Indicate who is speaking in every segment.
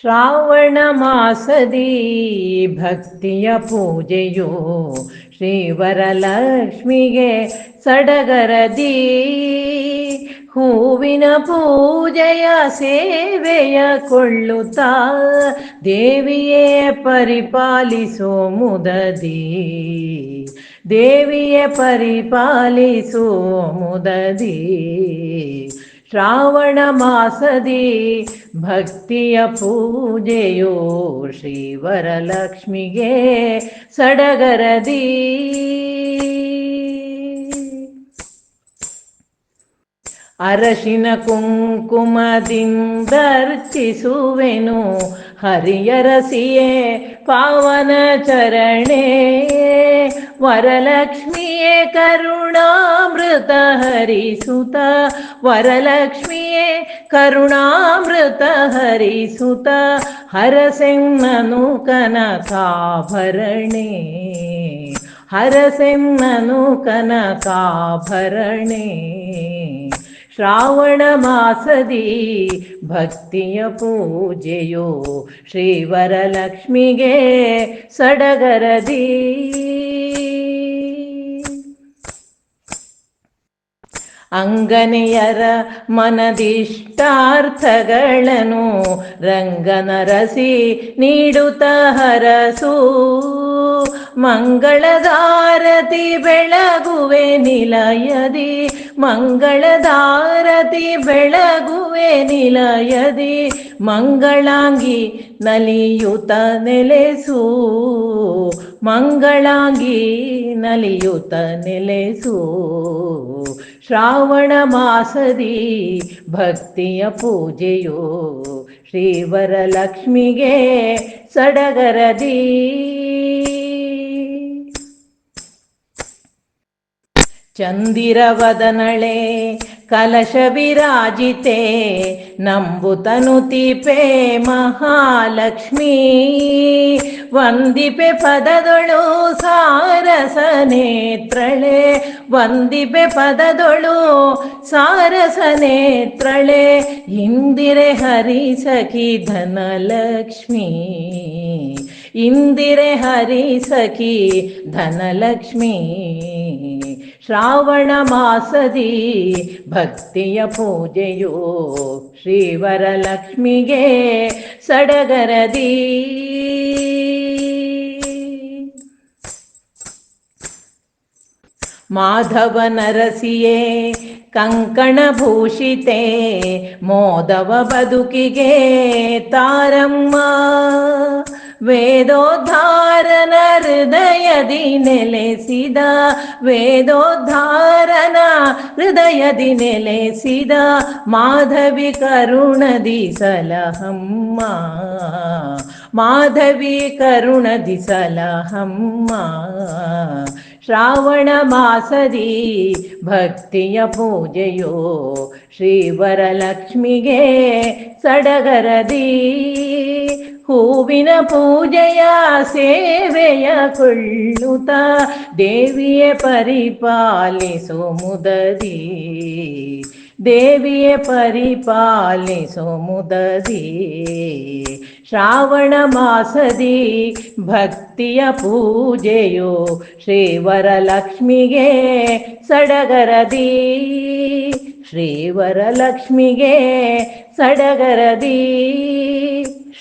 Speaker 1: ಶ್ರಾವಣ ಮಾಸದಿ ಭಕ್ತಿಯ ಪೂಜೆಯು ಶ್ರೀವರಲಕ್ಷ್ಮಿಗೆ ಸಡಗರದಿ. ಹೂವಿನ ಪೂಜೆಯ ಸೇವೆಯ ಕೊಳ್ಳುತ್ತಾ ದೇವಿಯೇ ಪರಿಪಾಲಿಸೋ ಮುದದಿ. ದೇವಿಯೇ ಪರಿಪಾಲಿಸೋ ಮುದದಿ. ಶ್ರಾವಣ ಮಾಸದಿ ಭಕ್ತಿಯ ಪೂಜೆಯೋ ಶ್ರೀವರಲಕ್ಷ್ಮಿಗೆ ಸಡಗರದಿ. ಅರಶಿನ ಕುಂಕುಮದಿಂದರ್ಚಿಸುವೆನು ಹರಿಯರಸಿಯೇ ಪಾವನ ಚರಣೆ. ವರಲಕ್ಷ್ಮಿಯೇ ಕರುಣಾಮೃತ ಹರಿಸುತ ವರಲಕ್ಷ್ಮಿಯೇ ಕರುಣಾಮೃತ ಹರಿಸುತ ಹರಸೆನ್ನನು ಕನಕಾಭರಣೆ ಹರಸೆನ್ನನು ಕನಕಾಭರಣೆ ಶ್ರಾವಣ ಮಾಸದಿ ಭಕ್ತಿಯ ಪೂಜೆಯೋ ಶ್ರೀವರಲಕ್ಷ್ಮಿಗೆ ಸಡಗರದಿ. ಅಂಗನೆಯರ ಮನದಿಷ್ಟಾರ್ಥಗಳನ್ನು ರಂಗನರಸಿ ನೀಡುತ್ತ ಹರಸು. ಮಂಗಳದಾರತಿ ಬೆಳಗುವೆ ನಿಲಯದಿ, ಮಂಗಳದಾರತಿ ಬೆಳಗುವೆ ನಿಲಯದಿ, ಮಂಗಳಾಂಗಿ ನಲಿಯುತ ನೆಲೆಸು. ಮಂಗಳಾಂಗಿ ನಲಿಯುತ ನೆಲೆಸು. ಶ್ರಾವಣ ಮಾಸದಿ ಭಕ್ತಿಯ ಪೂಜೆಯೋ ಶ್ರೀವರಲಕ್ಷ್ಮಿಗೆ ಸಡಗರದಿ. ಚಂದಿರವದನಳೆ ಕಲಶ ವಿರಾಜಿತೆ ನಂಬುತನುತಿಪೆ ಮಹಾಲಕ್ಷ್ಮೀ. ವಂದಿಪೆ ಪದದೊಳು ಸಾರಸ ನೇತ್ರಳೆ ವಂದಿಪೆ ಪದದೊಳು ಸಾರಸ ನೇತ್ರಳೆ ಇಂದಿರೆ ಹರಿಸಖಿ ಧನಲಕ್ಷ್ಮೀ. ಇಂದಿರೆ ಹರಿಸಖಿ ಧನಲಕ್ಷ್ಮೀ. ಶ್ರಾವಣ ಮಾಸದಿ ಭಕ್ತಿಯ ಪೂಜೆಯು ಶ್ರೀವರಲಕ್ಷ್ಮಿಗೆ ಸಡಗರದಿ. ಮಾಧವ ನರಸಿಯೇ ಕಂಕಣ ಭೂಷಿತೆ ಮೋದವ ಬದುಕಿಗೆ ತಾರಮ್ಮ. ವೇದೋದ್ಧಾರನ ಹೃದಯದಿ ನೆಲೆಸಿದ, ವೇದೋದ್ಧಾರನ ಹೃದಯದಿ ನೆಲೆಸಿದ ಮಾಧವಿ ಕರುಣದಿ ಸಲಹಮ್ಮ, ಮಾಧವಿ ಕರುಣದಿ ಸಲಹಮ್ಮ, ಶ್ರಾವಣ ಮಾಸದಿ ಭಕ್ತಿಯ ಪೂಜೆಯೋ ಶ್ರೀವರಲಕ್ಷ್ಮಿಗೆ ಸಡಗರದಿ. ಹೂವಿನ ಪೂಜೆಯ ಸೇವೆಯ ಕೊಳ್ಳುತ್ತ ದೇವಿಯೇ ಪರಿಪಾಲಿಸೋ ಮುದದಿ. ದೇವಿಯೇ ಪರಿಪಾಲಿಸೋ ಮುದದಿ. ಶ್ರಾವಣ ಮಾಸದಿ ಭಕ್ತಿಯ ಪೂಜೆಯು ಶ್ರೀವರಲಕ್ಷ್ಮಿಗೆ ಸಡಗರದಿ. ಶ್ರೀವರಲಕ್ಷ್ಮಿಗೆ ಸಡಗರದಿ.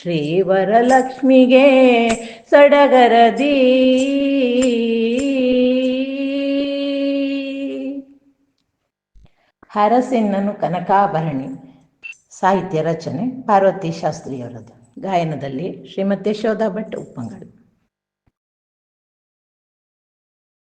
Speaker 1: ಶ್ರೀವರಲಕ್ಷ್ಮಿಗೆ ಸಡಗರದಿ. ಹರಸಿನ್ನನು ಕನಕಾಭರಣಿ ಸಾಹಿತ್ಯ ರಚನೆ ಪಾರ್ವತಿ ಶಾಸ್ತ್ರಿಯವರದು. ಗಾಯನದಲ್ಲಿ ಶ್ರೀಮತಿ ಯಶೋಧ ಭಟ್ ಉಪ್ಪಂಗಡು.